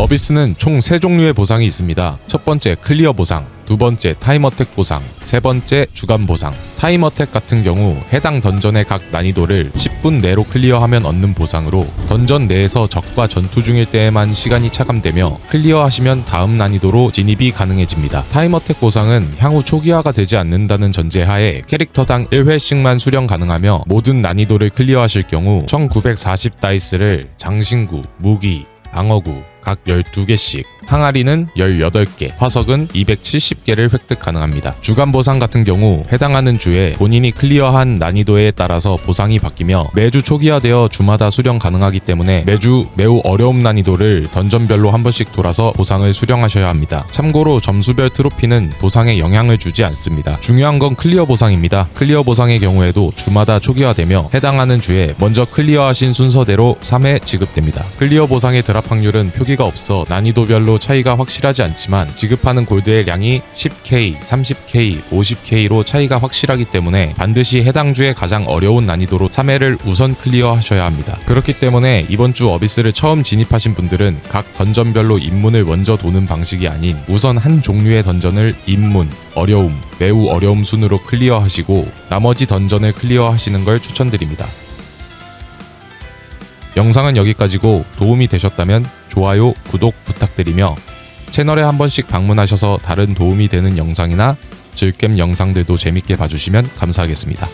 어비스는 총 3종류의 보상이 있습니다. 첫 번째 클리어 보상, 두 번째 타임어택 보상, 세 번째 주간 보상. 타임어택 같은 경우 해당 던전의 각 난이도를 10분 내로 클리어하면 얻는 보상으로 던전 내에서 적과 전투 중일 때에만 시간이 차감되며 클리어하시면 다음 난이도로 진입이 가능해집니다. 타임어택 보상은 향후 초기화가 되지 않는다는 전제하에 캐릭터당 1회씩만 수령 가능하며 모든 난이도를 클리어하실 경우 1940 다이스를 장신구, 무기, 방어구 각 12개씩, 항아리는 18개, 화석은 270개를 획득 가능합니다. 주간 보상 같은 경우 해당하는 주에 본인이 클리어한 난이도에 따라서 보상이 바뀌며 매주 초기화되어 주마다 수령 가능하기 때문에 매주 매우 어려운 난이도를 던전별로 한 번씩 돌아서 보상을 수령하셔야 합니다. 참고로 점수별 트로피는 보상에 영향을 주지 않습니다. 중요한 건 클리어 보상입니다. 클리어 보상의 경우에도 주마다 초기화되며 해당하는 주에 먼저 클리어하신 순서대로 3회 지급됩니다. 클리어 보상의 드랍 확률은 표기 가 없어 난이도별로 차이가 확실하지 않지만 지급하는 골드의 양이 10K, 30K, 50K로 차이가 확실하기 때문에 반드시 해당 주에 가장 어려운 난이도로 3회를 우선 클리어하셔야 합니다. 그렇기 때문에 이번 주 어비스를 처음 진입하신 분들은 각 던전별로 입문을 먼저 도는 방식이 아닌 우선 한 종류의 던전을 입문, 어려움, 매우 어려움 순으로 클리어하시고 나머지 던전을 클리어하시는 걸 추천드립니다. 영상은 여기까지고 도움이 되셨다면 좋아요, 구독 부탁드리며 채널에 한 번씩 방문하셔서 다른 도움이 되는 영상이나 즐겜 영상들도 재밌게 봐주시면 감사하겠습니다.